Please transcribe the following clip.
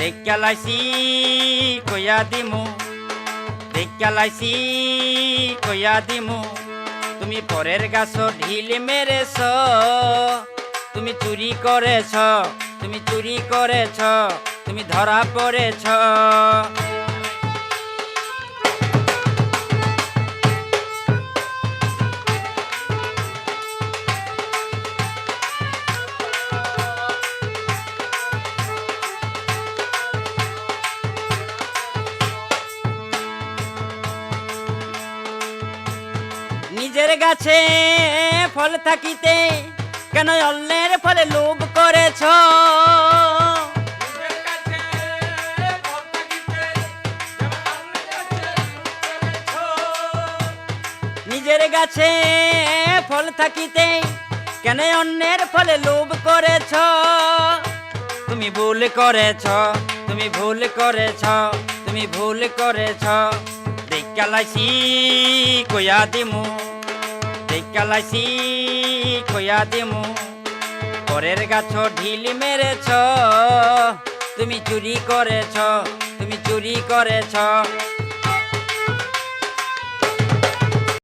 দেখালাইছি কইয়া দিমু। দেখালাইছি কইয়া দিমু। তুমি পরের গাছ ঢিল মেরেছ, তুমি চুরি করেছ, তুমি চুরি করেছ, তুমি ধরা পড়েছ। নিজের গাছে ফল থাকিতে কেন অন্যের ফলে লোভ করেছ? নিজের গাছে ফল থাকিতে কেন অন্যের ফলে লোভ করেছ? তুমি ভুল করেছ তুমি ভুল করেছ তুমি ভুল করেছ। দেখালাইছি কইয়া দিমু। দেখালাইছি কইয়া দিমু। পরের গাছ ঢিল মেরেছ তুমি চুরি করেছ তুমি চুরি করেছ।